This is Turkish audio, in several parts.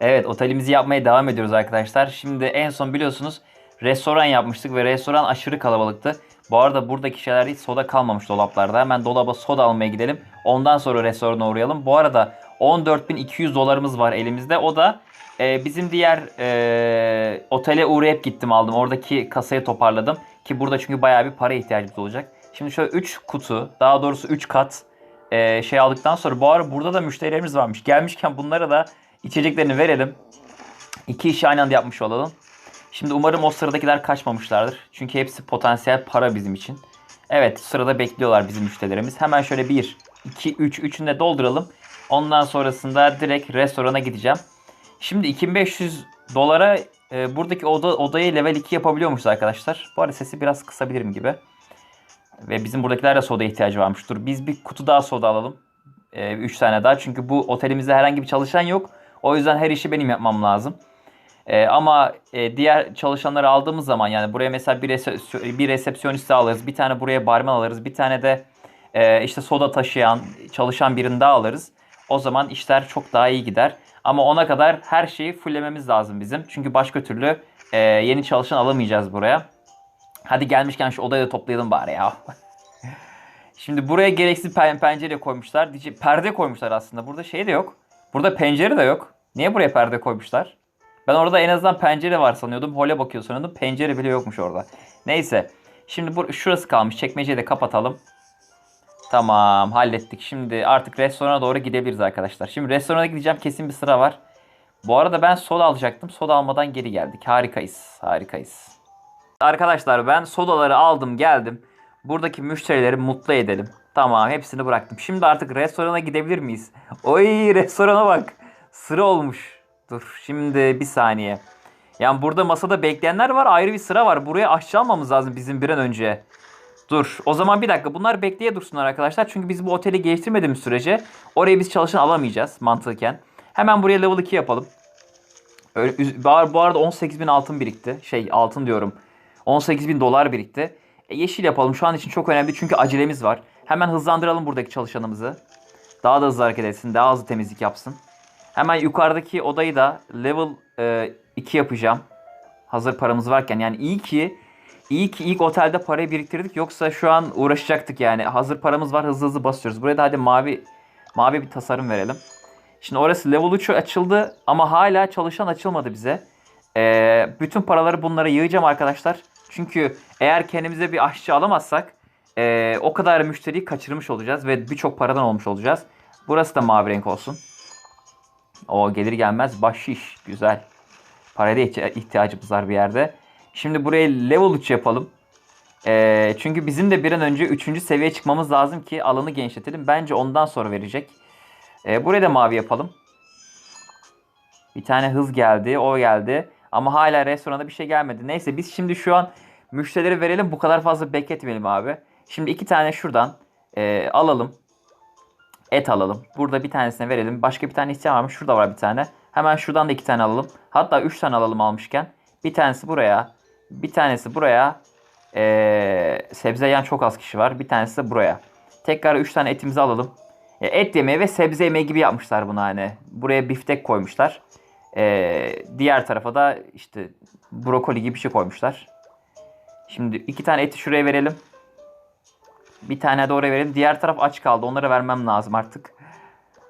Evet otelimizi yapmaya devam ediyoruz arkadaşlar. Şimdi en son biliyorsunuz restoran yapmıştık ve restoran aşırı kalabalıktı. Bu arada buradaki şeyler hiç soda kalmamış dolaplarda. Hemen dolaba soda almaya gidelim. Ondan sonra restorana uğrayalım. Bu arada 14.200 dolarımız var elimizde. O da e, bizim diğer e, otele uğrayıp gittim aldım. Oradaki kasayı toparladım. Ki burada çünkü bayağı bir para ihtiyacımız olacak. Şimdi şöyle 3 kutu daha doğrusu 3 kat e, şey aldıktan sonra bu arada burada da müşterilerimiz varmış. Gelmişken bunlara da içeceklerini verelim. İki işi aynı anda yapmış olalım. Şimdi umarım o sıradakiler kaçmamışlardır. Çünkü hepsi potansiyel para bizim için. Evet sırada bekliyorlar bizim müşterilerimiz. Hemen şöyle 1, 2, 3, üçünü de dolduralım. Ondan sonrasında direkt restorana gideceğim. Şimdi 2500 dolara e, buradaki oda, odayı level 2 yapabiliyormuşuz arkadaşlar. Bu arada sesi biraz kısabilirim gibi. Ve bizim buradakiler de soda ihtiyacı varmış. Dur biz bir kutu daha soda alalım. 3 tane daha. Çünkü bu otelimizde herhangi bir çalışan yok. O yüzden her işi benim yapmam lazım. Ee, ama e, diğer çalışanları aldığımız zaman yani buraya mesela bir, resepsiyon, bir resepsiyonist alırız. Bir tane buraya barman alırız. Bir tane de e, işte soda taşıyan, çalışan birini daha alırız. O zaman işler çok daha iyi gider. Ama ona kadar her şeyi fulllememiz lazım bizim. Çünkü başka türlü e, yeni çalışan alamayacağız buraya. Hadi gelmişken şu odayı da toplayalım bari ya. Şimdi buraya gereksiz pen- pencere koymuşlar. Perde koymuşlar aslında. Burada şey de yok. Burada pencere de yok. Niye buraya perde koymuşlar? Ben orada en azından pencere var sanıyordum. Hole bakıyor sanıyordum. Pencere bile yokmuş orada. Neyse. Şimdi bu, şurası kalmış. Çekmeceyi de kapatalım. Tamam hallettik. Şimdi artık restorana doğru gidebiliriz arkadaşlar. Şimdi restorana gideceğim. Kesin bir sıra var. Bu arada ben soda alacaktım. Soda almadan geri geldik. Harikayız. Harikayız. Arkadaşlar ben sodaları aldım geldim. Buradaki müşterileri mutlu edelim. Tamam hepsini bıraktım. Şimdi artık restorana gidebilir miyiz? Oy restorana bak. Sıra olmuş. Dur şimdi bir saniye. Yani burada masada bekleyenler var ayrı bir sıra var. Buraya aşçı almamız lazım bizim bir an önce. Dur o zaman bir dakika bunlar bekleye dursunlar arkadaşlar. Çünkü biz bu oteli geliştirmediğimiz sürece oraya biz çalışan alamayacağız mantıken. Hemen buraya level 2 yapalım. Öyle, bu arada 18 bin altın birikti. Şey altın diyorum. 18 bin dolar birikti. E, yeşil yapalım şu an için çok önemli çünkü acelemiz var. Hemen hızlandıralım buradaki çalışanımızı. Daha da hızlı hareket etsin. Daha hızlı temizlik yapsın. Hemen yukarıdaki odayı da level e, 2 yapacağım. Hazır paramız varken yani iyi ki iyi ki ilk otelde parayı biriktirdik yoksa şu an uğraşacaktık yani. Hazır paramız var hızlı hızlı basıyoruz. Buraya da hadi mavi mavi bir tasarım verelim. Şimdi orası level 3 açıldı ama hala çalışan açılmadı bize. Ee, bütün paraları bunlara yığacağım arkadaşlar. Çünkü eğer kendimize bir aşçı alamazsak ee, o kadar müşteriyi kaçırmış olacağız ve birçok paradan olmuş olacağız. Burası da mavi renk olsun. O gelir gelmez bahşiş. Güzel. Paraya ihtiyacımız var bir yerde. Şimdi buraya level 3 yapalım. Ee, çünkü bizim de bir an önce 3. seviyeye çıkmamız lazım ki alanı genişletelim. Bence ondan sonra verecek. Ee, buraya da mavi yapalım. Bir tane hız geldi. O geldi. Ama hala restorana bir şey gelmedi. Neyse biz şimdi şu an müşterileri verelim. Bu kadar fazla bekletmeyelim abi. Şimdi iki tane şuradan e, alalım. Et alalım. Burada bir tanesine verelim. Başka bir tane isteyen var mı? Şurada var bir tane. Hemen şuradan da iki tane alalım. Hatta üç tane alalım almışken. Bir tanesi buraya. Bir tanesi buraya. Ee, sebze yiyen çok az kişi var. Bir tanesi de buraya. Tekrar üç tane etimizi alalım. Ya et yemeği ve sebze yemeği gibi yapmışlar bunu hani. Buraya biftek koymuşlar. Ee, diğer tarafa da işte brokoli gibi bir şey koymuşlar. Şimdi iki tane eti şuraya verelim. Bir tane de oraya verelim. Diğer taraf aç kaldı. Onlara vermem lazım artık.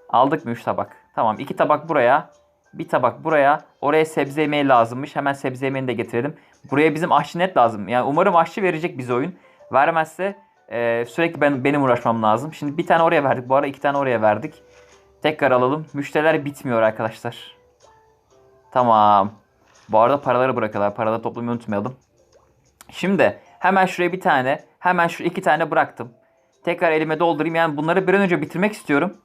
Aldık mı 3 tabak? Tamam. 2 tabak buraya. Bir tabak buraya. Oraya sebze yemeği lazımmış. Hemen sebze yemeğini de getirelim. Buraya bizim aşçı net lazım. Yani umarım aşçı verecek bize oyun. Vermezse e, sürekli ben benim uğraşmam lazım. Şimdi bir tane oraya verdik. Bu ara iki tane oraya verdik. Tekrar alalım. Müşteriler bitmiyor arkadaşlar. Tamam. Bu arada paraları bırakıyorlar. Paraları toplamayı unutmayalım. Şimdi hemen şuraya bir tane, hemen şu iki tane bıraktım. Tekrar elime doldurayım. Yani bunları bir an önce bitirmek istiyorum.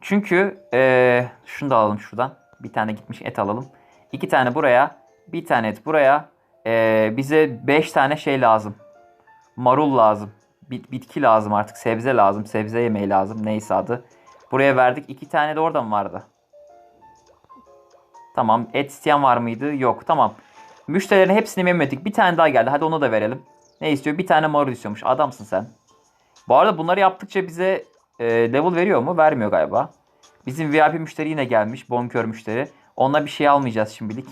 Çünkü eee şunu da alalım şuradan. Bir tane gitmiş et alalım. İki tane buraya, bir tane et buraya. Eee, bize beş tane şey lazım. Marul lazım. Bit- bitki lazım artık. Sebze lazım. Sebze yemeği lazım. Neyse adı. Buraya verdik. İki tane de orada mı vardı? Tamam. Et isteyen var mıydı? Yok. Tamam. Müşterilerin hepsini memnun ettik. Bir tane daha geldi. Hadi onu da verelim. Ne istiyor? Bir tane marul istiyormuş. Adamsın sen. Bu arada bunları yaptıkça bize e, level veriyor mu? Vermiyor galiba. Bizim VIP müşteri yine gelmiş. Bonkör müşteri. Onunla bir şey almayacağız şimdilik.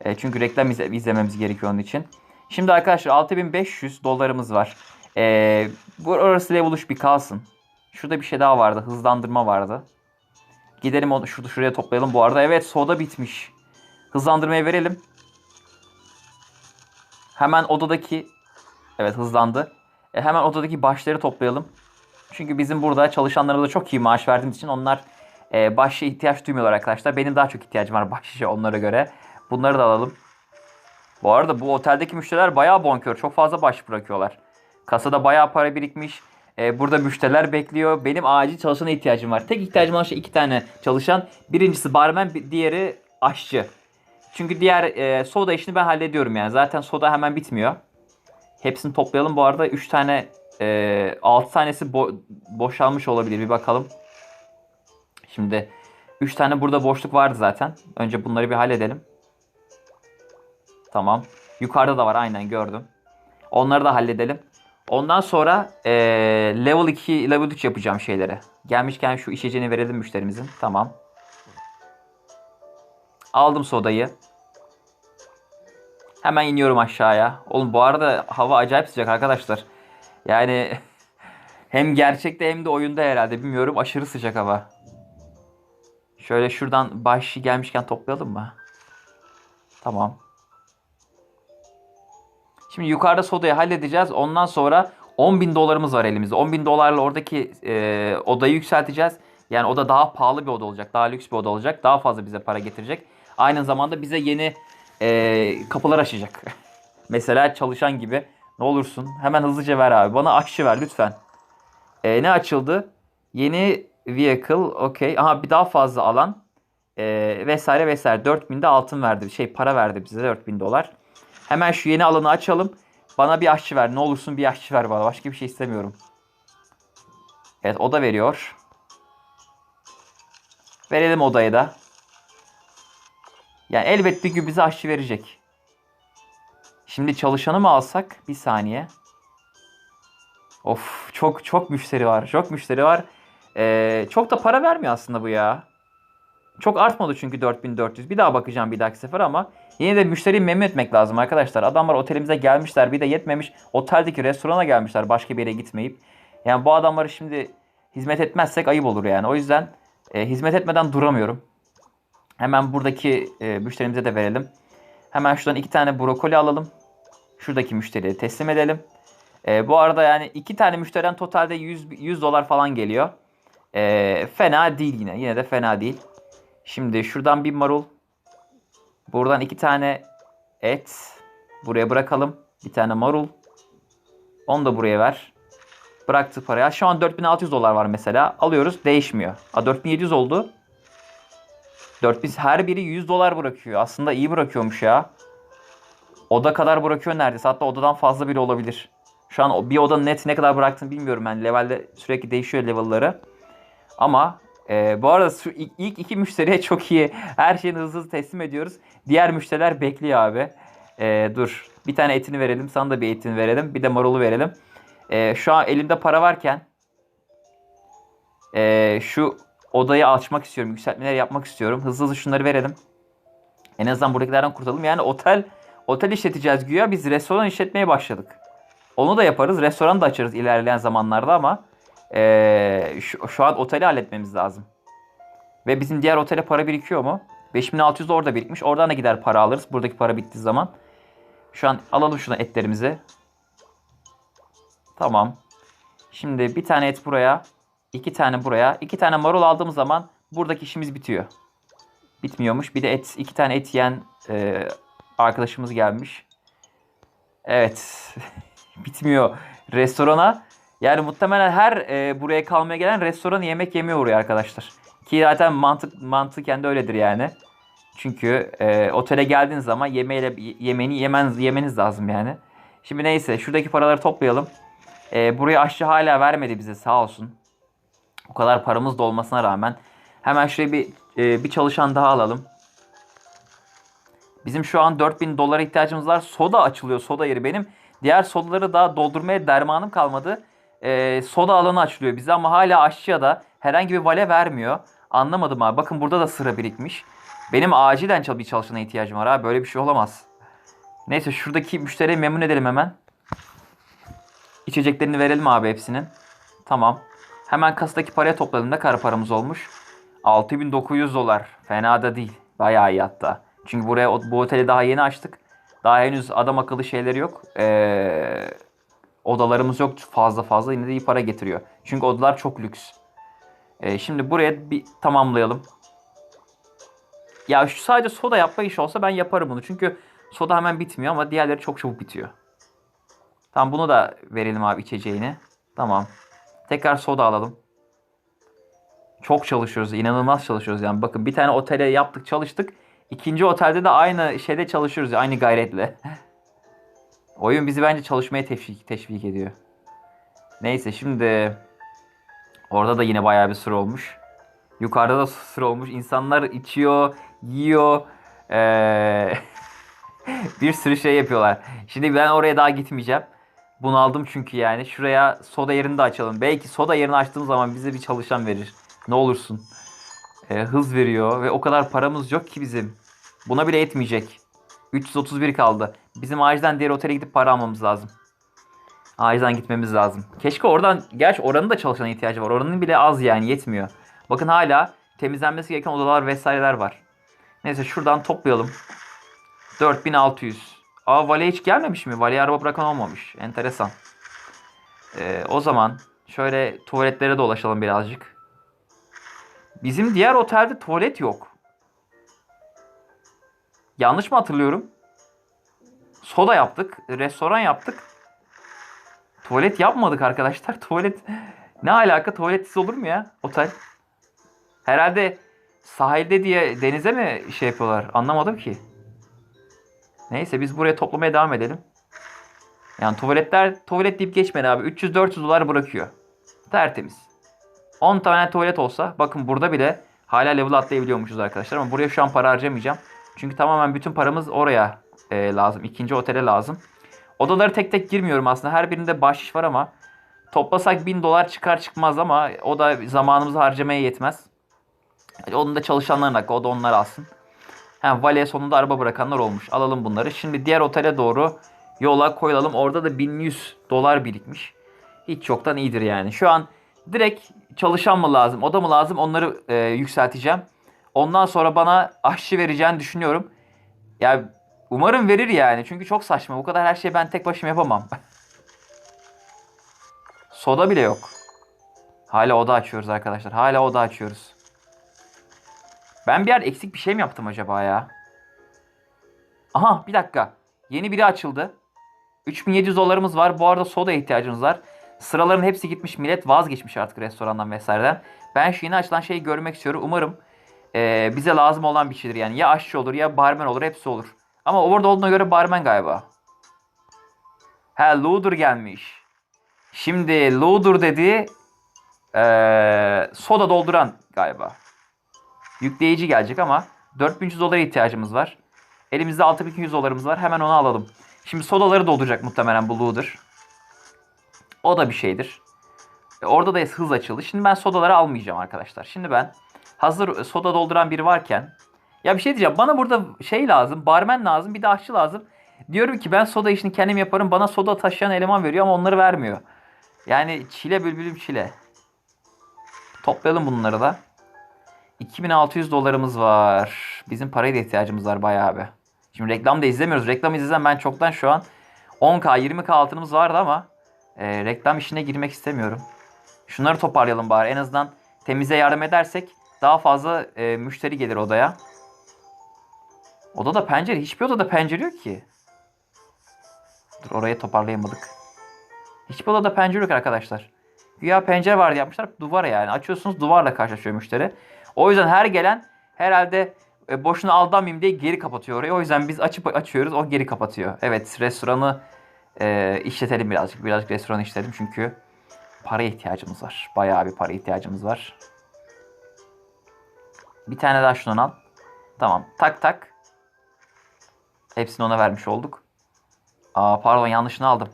E, çünkü reklam izle- izlememiz gerekiyor onun için. Şimdi arkadaşlar 6500 dolarımız var. E, bu orası level 3 bir kalsın. Şurada bir şey daha vardı. Hızlandırma vardı. Gidelim onu şurada şuraya toplayalım bu arada. Evet soda bitmiş. Hızlandırmayı verelim. Hemen odadaki evet hızlandı. E, hemen odadaki başları toplayalım. Çünkü bizim burada çalışanlarımıza çok iyi maaş verdiğimiz için onlar e, başa ihtiyaç duymuyorlar arkadaşlar. Benim daha çok ihtiyacım var bahşişe onlara göre. Bunları da alalım. Bu arada bu oteldeki müşteriler bayağı bonkör. Çok fazla baş bırakıyorlar. Kasada bayağı para birikmiş. E, burada müşteriler bekliyor. Benim acil çalışana ihtiyacım var. Tek ihtiyacım olan şey iki tane çalışan. Birincisi barmen, diğeri aşçı. Çünkü diğer e, soda işini ben hallediyorum yani. Zaten soda hemen bitmiyor. Hepsini toplayalım. Bu arada 3 tane e, 6 tanesi bo- boşalmış olabilir. Bir bakalım. Şimdi 3 tane burada boşluk vardı zaten. Önce bunları bir halledelim. Tamam. Yukarıda da var aynen gördüm. Onları da halledelim. Ondan sonra e, level 2, level 3 yapacağım şeyleri. Gelmişken şu içeceğini verelim müşterimizin. Tamam. Aldım sodayı. Hemen iniyorum aşağıya. Oğlum bu arada hava acayip sıcak arkadaşlar. Yani hem gerçekte hem de oyunda herhalde bilmiyorum aşırı sıcak hava. Şöyle şuradan başı gelmişken toplayalım mı? Tamam. Şimdi yukarıda sodayı halledeceğiz. Ondan sonra 10 bin dolarımız var elimizde. 10 bin dolarla oradaki e, odayı yükselteceğiz. Yani oda daha pahalı bir oda olacak. Daha lüks bir oda olacak. Daha fazla bize para getirecek. Aynı zamanda bize yeni e, kapılar açacak. Mesela çalışan gibi. Ne olursun hemen hızlıca ver abi. Bana aşçı ver lütfen. E, ne açıldı? Yeni vehicle. Okey. Aha bir daha fazla alan. E, vesaire vesaire. 4000 de altın verdi. Şey para verdi bize 4000 dolar. Hemen şu yeni alanı açalım. Bana bir aşçı ver. Ne olursun bir aşçı ver bana. Başka bir şey istemiyorum. Evet o da veriyor. Verelim odayı da. Yani elbet bir gün bize aşçı verecek. Şimdi çalışanı mı alsak? Bir saniye. Of çok çok müşteri var. Çok müşteri var. Ee, çok da para vermiyor aslında bu ya. Çok artmadı çünkü 4400. Bir daha bakacağım bir dahaki sefer ama yine de müşteriyi memnun etmek lazım arkadaşlar. Adamlar otelimize gelmişler bir de yetmemiş. Oteldeki restorana gelmişler başka bir yere gitmeyip. Yani bu adamları şimdi hizmet etmezsek ayıp olur yani. O yüzden e, hizmet etmeden duramıyorum. Hemen buradaki e, müşterimize de verelim. Hemen şuradan iki tane brokoli alalım. Şuradaki müşteriye teslim edelim. E, bu arada yani iki tane müşteriden totalde 100, 100 dolar falan geliyor. E, fena değil yine. Yine de fena değil. Şimdi şuradan bir marul. Buradan iki tane et. Buraya bırakalım. Bir tane marul. Onu da buraya ver. Bıraktı paraya. Şu an 4600 dolar var mesela. Alıyoruz. Değişmiyor. A 4700 oldu. 4000 her biri 100 dolar bırakıyor. Aslında iyi bırakıyormuş ya. Oda kadar bırakıyor neredeyse. Hatta odadan fazla bile olabilir. Şu an bir odanın net ne kadar bıraktığını bilmiyorum. Yani levelde sürekli değişiyor level'ları. Ama e, bu arada şu ilk iki müşteriye çok iyi. Her şeyini hızlı hızlı teslim ediyoruz. Diğer müşteriler bekliyor abi. E, dur. Bir tane etini verelim. Sana da bir etini verelim. Bir de marulu verelim. E, şu an elimde para varken e, şu odayı açmak istiyorum. Yükseltmeler yapmak istiyorum. Hızlı hızlı şunları verelim. En azından buradakilerden kurtulalım. Yani otel otel işleteceğiz güya. Biz restoran işletmeye başladık. Onu da yaparız. Restoran da açarız ilerleyen zamanlarda ama ee, şu, şu an oteli halletmemiz lazım. Ve bizim diğer otele para birikiyor mu? 5600 de orada birikmiş. Oradan da gider para alırız. Buradaki para bittiği zaman. Şu an alalım şuna etlerimizi. Tamam. Şimdi bir tane et buraya. İki tane buraya. iki tane marul aldığımız zaman buradaki işimiz bitiyor. Bitmiyormuş. Bir de et, iki tane et yiyen e, arkadaşımız gelmiş. Evet. Bitmiyor. Restorana yani muhtemelen her e, buraya kalmaya gelen restoran yemek yemiyor oraya arkadaşlar. Ki zaten mantık mantıken de öyledir yani. Çünkü e, otele geldiğiniz zaman yemeğiyle yemeğini yemeniz yemeniz lazım yani. Şimdi neyse şuradaki paraları toplayalım. E, buraya aşçı hala vermedi bize sağ olsun. O kadar paramız da olmasına rağmen. Hemen şuraya bir e, bir çalışan daha alalım. Bizim şu an 4000 dolara ihtiyacımız var. Soda açılıyor soda yeri benim. Diğer sodaları daha doldurmaya dermanım kalmadı. Ee, soda alanı açılıyor bize ama hala aşçıya da herhangi bir vale vermiyor. Anlamadım abi. Bakın burada da sıra birikmiş. Benim acilen bir çalışana ihtiyacım var abi. Böyle bir şey olamaz. Neyse şuradaki müşteriyi memnun edelim hemen. İçeceklerini verelim abi hepsinin. Tamam. Hemen kasadaki paraya topladım. Ne kadar paramız olmuş? 6900 dolar. Fena da değil. Bayağı iyi hatta. Çünkü buraya bu oteli daha yeni açtık. Daha henüz adam akıllı şeyleri yok. Ee, odalarımız yok fazla fazla. Yine de iyi para getiriyor. Çünkü odalar çok lüks. Ee, şimdi buraya bir tamamlayalım. Ya şu sadece soda yapma işi olsa ben yaparım bunu. Çünkü soda hemen bitmiyor ama diğerleri çok çabuk bitiyor. Tamam bunu da verelim abi içeceğini. Tamam. Tekrar soda alalım. Çok çalışıyoruz. inanılmaz çalışıyoruz yani. Bakın bir tane otele yaptık çalıştık. İkinci otelde de aynı şeyde çalışıyoruz. Aynı gayretle. Oyun bizi bence çalışmaya teşvik, teşvik ediyor. Neyse şimdi orada da yine bayağı bir sıra olmuş. Yukarıda da sıra olmuş. İnsanlar içiyor, yiyor. Ee, bir sürü şey yapıyorlar. Şimdi ben oraya daha gitmeyeceğim. Bunu aldım çünkü yani. Şuraya soda yerini de açalım. Belki soda yerini açtığım zaman bize bir çalışan verir. Ne olursun. Ee, hız veriyor ve o kadar paramız yok ki bizim. Buna bile etmeyecek. 331 kaldı. Bizim acilen diğer otele gidip para almamız lazım. Acilen gitmemiz lazım. Keşke oradan, gerçi oranın da çalışana ihtiyacı var. Oranın bile az yani yetmiyor. Bakın hala temizlenmesi gereken odalar vesaireler var. Neyse şuradan toplayalım. 4600. Aa Vale hiç gelmemiş mi? Vale'ye araba bırakan olmamış. Enteresan. Ee, o zaman şöyle tuvaletlere dolaşalım birazcık. Bizim diğer otelde tuvalet yok. Yanlış mı hatırlıyorum? Soda yaptık. Restoran yaptık. Tuvalet yapmadık arkadaşlar. Tuvalet ne alaka? Tuvaletsiz olur mu ya otel? Herhalde sahilde diye denize mi şey yapıyorlar? Anlamadım ki. Neyse biz buraya toplamaya devam edelim. Yani tuvaletler tuvalet deyip geçmedi abi. 300-400 dolar bırakıyor. Tertemiz. 10 tane tuvalet olsa bakın burada bile hala level atlayabiliyormuşuz arkadaşlar ama buraya şu an para harcamayacağım. Çünkü tamamen bütün paramız oraya e, lazım. ikinci otele lazım. Odaları tek tek girmiyorum aslında. Her birinde bahşiş var ama toplasak 1000 dolar çıkar çıkmaz ama o da zamanımızı harcamaya yetmez. Onun da çalışanların hakkı. O da onlar alsın. Ha, valeye sonunda araba bırakanlar olmuş. Alalım bunları. Şimdi diğer otele doğru yola koyulalım. Orada da 1100 dolar birikmiş. Hiç çoktan iyidir yani. Şu an direkt çalışan mı lazım, oda mı lazım onları e, yükselteceğim. Ondan sonra bana aşçı vereceğini düşünüyorum. Ya umarım verir yani. Çünkü çok saçma. Bu kadar her şeyi ben tek başıma yapamam. Soda bile yok. Hala oda açıyoruz arkadaşlar. Hala oda açıyoruz. Ben bir yer eksik bir şey mi yaptım acaba ya? Aha bir dakika. Yeni biri açıldı. 3700 dolarımız var. Bu arada soda ihtiyacımız var. Sıraların hepsi gitmiş. Millet vazgeçmiş artık restorandan vesaireden. Ben şu yeni açılan şeyi görmek istiyorum. Umarım e, bize lazım olan bir şeydir. Yani ya aşçı olur ya barmen olur. Hepsi olur. Ama orada olduğuna göre barmen galiba. He Ludur gelmiş. Şimdi Ludur dedi e, soda dolduran galiba. Yükleyici gelecek ama 4300 dolara ihtiyacımız var. Elimizde 6200 dolarımız var. Hemen onu alalım. Şimdi sodaları dolduracak muhtemelen bu. O da bir şeydir. E, orada da hız açıldı. Şimdi ben sodaları almayacağım arkadaşlar. Şimdi ben hazır soda dolduran biri varken ya bir şey diyeceğim. Bana burada şey lazım. Barmen lazım. Bir de aşçı lazım. Diyorum ki ben soda işini kendim yaparım. Bana soda taşıyan eleman veriyor ama onları vermiyor. Yani çile bülbülüm çile. Toplayalım bunları da. 2600 dolarımız var. Bizim paraya da ihtiyacımız var bayağı abi. Şimdi reklam da izlemiyoruz. Reklam izlesem ben çoktan şu an 10k 20k altınımız vardı ama e, reklam işine girmek istemiyorum. Şunları toparlayalım bari. En azından temize yardım edersek daha fazla e, müşteri gelir odaya. Odada pencere. Hiçbir odada pencere yok ki. Dur orayı toparlayamadık. Hiçbir odada pencere yok arkadaşlar. Güya pencere vardı yapmışlar. Duvar yani. Açıyorsunuz duvarla karşılaşıyor müşteri. O yüzden her gelen herhalde e, boşuna aldanmayayım diye geri kapatıyor orayı. O yüzden biz açıp açıyoruz. O geri kapatıyor. Evet restoranı e, işletelim birazcık. Birazcık restoran işletelim çünkü para ihtiyacımız var. Bayağı bir para ihtiyacımız var. Bir tane daha şundan al. Tamam. Tak tak. Hepsini ona vermiş olduk. Aa, pardon yanlışını aldım.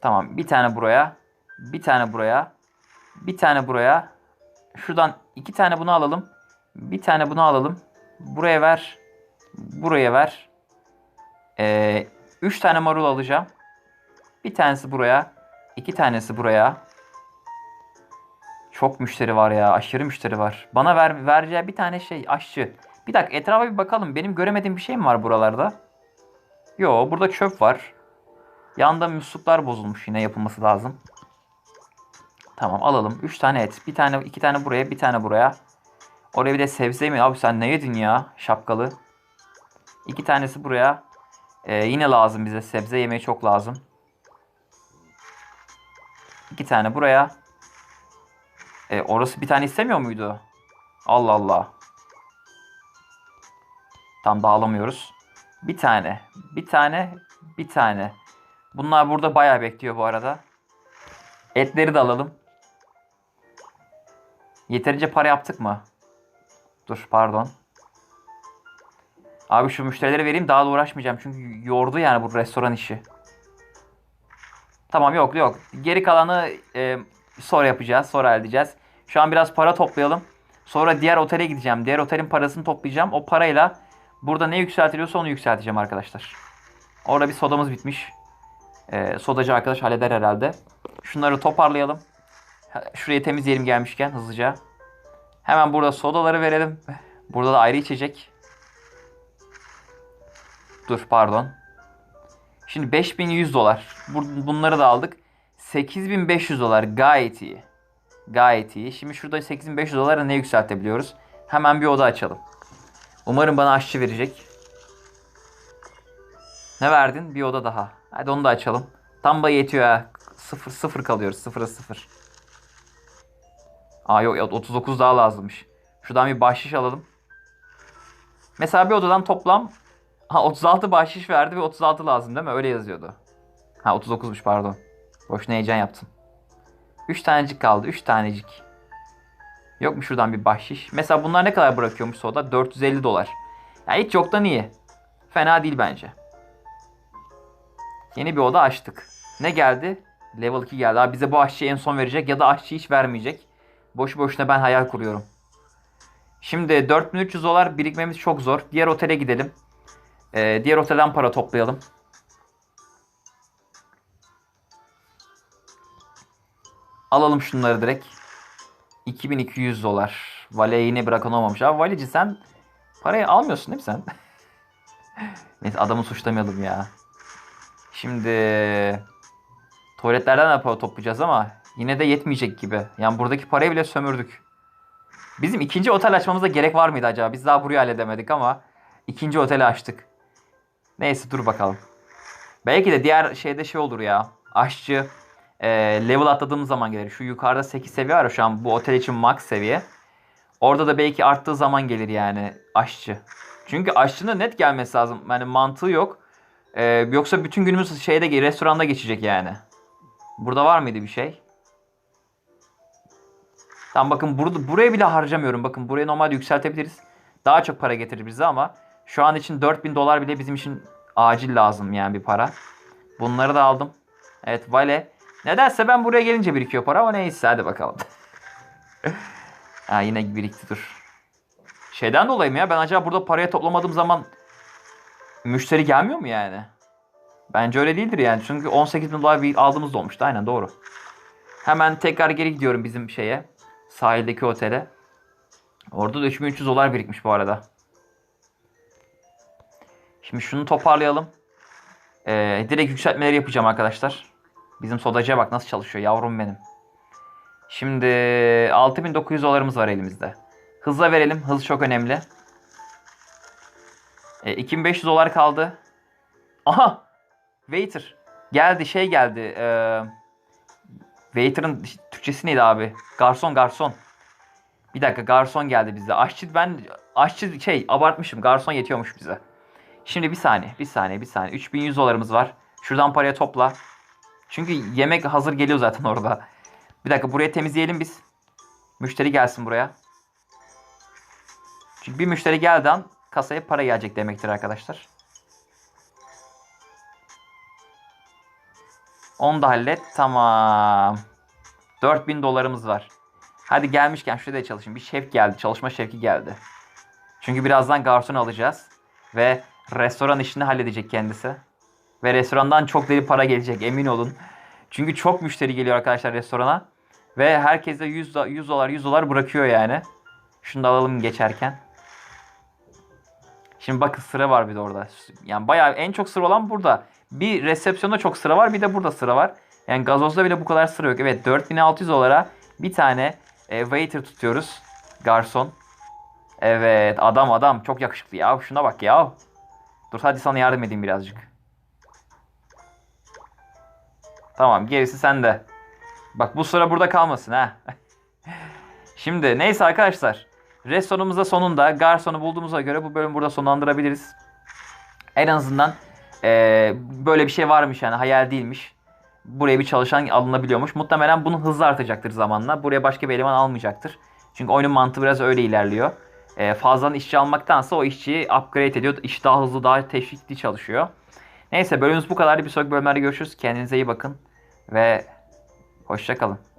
Tamam. Bir tane buraya. Bir tane buraya. Bir tane buraya. Şuradan iki tane bunu alalım. Bir tane bunu alalım. Buraya ver. Buraya ver. Ee, üç tane marul alacağım. Bir tanesi buraya. iki tanesi buraya. Çok müşteri var ya. Aşırı müşteri var. Bana ver, vereceği bir tane şey aşçı. Bir dakika etrafa bir bakalım. Benim göremediğim bir şey mi var buralarda? Yo burada çöp var. Yanda musluklar bozulmuş yine yapılması lazım. Tamam alalım. 3 tane et. Bir tane, iki tane buraya, bir tane buraya. Oraya bir de sebze mi? Abi sen ne yedin ya? Şapkalı. İki tanesi buraya. Ee, yine lazım bize. Sebze yemeği çok lazım. İki tane buraya. Ee, orası bir tane istemiyor muydu? Allah Allah. Tam dağılamıyoruz. Bir tane. Bir tane. Bir tane. Bunlar burada bayağı bekliyor bu arada. Etleri de alalım. Yeterince para yaptık mı? Dur pardon. Abi şu müşterilere vereyim daha da uğraşmayacağım. Çünkü yordu yani bu restoran işi. Tamam yok yok. Geri kalanı e, sonra yapacağız. Sonra halledeceğiz. Şu an biraz para toplayalım. Sonra diğer otele gideceğim. Diğer otelin parasını toplayacağım. O parayla burada ne yükseltiliyorsa onu yükselteceğim arkadaşlar. Orada bir sodamız bitmiş. E, sodacı arkadaş halleder herhalde. Şunları toparlayalım. Şurayı temizleyelim gelmişken hızlıca. Hemen burada sodaları verelim. Burada da ayrı içecek. Dur pardon. Şimdi 5100 dolar. Bunları da aldık. 8500 dolar gayet iyi. Gayet iyi. Şimdi şurada 8500 dolara ne yükseltebiliyoruz? Hemen bir oda açalım. Umarım bana aşçı verecek. Ne verdin? Bir oda daha. Hadi onu da açalım. Tam da yetiyor ha. Sıfır sıfır kalıyoruz. Sıfıra sıfır. Aa yok yok, 39 daha lazımmış. Şuradan bir bahşiş alalım. Mesela bir odadan toplam ha 36 bahşiş verdi ve 36 lazım değil mi? Öyle yazıyordu. Ha 39'muş pardon. Boşuna heyecan yaptım. 3 tanecik kaldı. 3 tanecik. Yok mu şuradan bir bahşiş? Mesela bunlar ne kadar bırakıyormuş soda? 450 dolar. Ya hiç yoktan iyi. Fena değil bence. Yeni bir oda açtık. Ne geldi? Level 2 geldi. Abi bize bu aşçıyı en son verecek ya da aşçı hiç vermeyecek. Boşu boşuna ben hayal kuruyorum. Şimdi 4300 dolar birikmemiz çok zor. Diğer otele gidelim. Ee, diğer otelden para toplayalım. Alalım şunları direkt. 2200 dolar. Vale'ye yine bırakan olmamış. Abi Valeci sen parayı almıyorsun değil mi sen? Neyse adamı suçlamayalım ya. Şimdi tuvaletlerden de para toplayacağız ama yine de yetmeyecek gibi. Yani buradaki parayı bile sömürdük. Bizim ikinci otel açmamıza gerek var mıydı acaba? Biz daha burayı halledemedik ama ikinci oteli açtık. Neyse dur bakalım. Belki de diğer şeyde şey olur ya. Aşçı e, level atladığımız zaman gelir. Şu yukarıda 8 seviye var şu an bu otel için max seviye. Orada da belki arttığı zaman gelir yani aşçı. Çünkü aşçının net gelmesi lazım. Yani mantığı yok. Ee, yoksa bütün günümüz şeyde restoranda geçecek yani. Burada var mıydı bir şey? Tamam bakın burada buraya bile harcamıyorum. Bakın buraya normalde yükseltebiliriz. Daha çok para getirir bize ama şu an için 4000 dolar bile bizim için acil lazım yani bir para. Bunları da aldım. Evet vale. Nedense ben buraya gelince birikiyor para ama neyse hadi bakalım. ha yine birikti dur. Şeyden dolayı mı ya? Ben acaba burada paraya toplamadığım zaman müşteri gelmiyor mu yani? Bence öyle değildir yani. Çünkü 18 bin dolar bir aldığımız da olmuştu. Aynen doğru. Hemen tekrar geri gidiyorum bizim şeye. Sahildeki otele. Orada da 3300 dolar birikmiş bu arada. Şimdi şunu toparlayalım. Ee, direkt yükseltmeleri yapacağım arkadaşlar. Bizim sodacıya bak nasıl çalışıyor yavrum benim. Şimdi 6900 dolarımız var elimizde. Hızla verelim. Hız çok önemli. E, 2500 dolar kaldı. Aha! Waiter. Geldi şey geldi. E, waiter'ın Türkçesi neydi abi? Garson garson. Bir dakika garson geldi bize. Aşçı ben aşçı şey abartmışım. Garson yetiyormuş bize. Şimdi bir saniye, bir saniye, bir saniye. 3100 dolarımız var. Şuradan paraya topla. Çünkü yemek hazır geliyor zaten orada. Bir dakika buraya temizleyelim biz. Müşteri gelsin buraya. Çünkü bir müşteri geldiği an kasaya para gelecek demektir arkadaşlar. Onu da hallet. Tamam. 4000 dolarımız var. Hadi gelmişken şurada da çalışın. Bir şef geldi. Çalışma şevki geldi. Çünkü birazdan garson alacağız. Ve restoran işini halledecek kendisi. Ve restorandan çok deli para gelecek emin olun. Çünkü çok müşteri geliyor arkadaşlar restorana. Ve herkes de 100, do- 100 dolar 100 dolar bırakıyor yani. Şunu da alalım geçerken. Şimdi bakın sıra var bir de orada. Yani bayağı en çok sıra olan burada. Bir resepsiyonda çok sıra var bir de burada sıra var. Yani gazozda bile bu kadar sıra yok. Evet 4600 dolara bir tane e, waiter tutuyoruz. Garson. Evet adam adam çok yakışıklı ya. Şuna bak ya. Dur hadi sana yardım edeyim birazcık. Tamam gerisi sende. Bak bu sıra burada kalmasın ha. Şimdi neyse arkadaşlar. Restoranımızda sonunda garsonu bulduğumuza göre bu bölümü burada sonlandırabiliriz. En azından eee, böyle bir şey varmış yani hayal değilmiş. Buraya bir çalışan alınabiliyormuş. Muhtemelen bunu hızlı artacaktır zamanla. Buraya başka bir eleman almayacaktır. Çünkü oyunun mantığı biraz öyle ilerliyor. Eee fazladan işçi almaktansa o işçiyi upgrade ediyor. İş daha hızlı daha teşvikli çalışıyor. Neyse bölümümüz bu kadar. Bir sonraki bölümlerde görüşürüz. Kendinize iyi bakın. Ve hoşçakalın.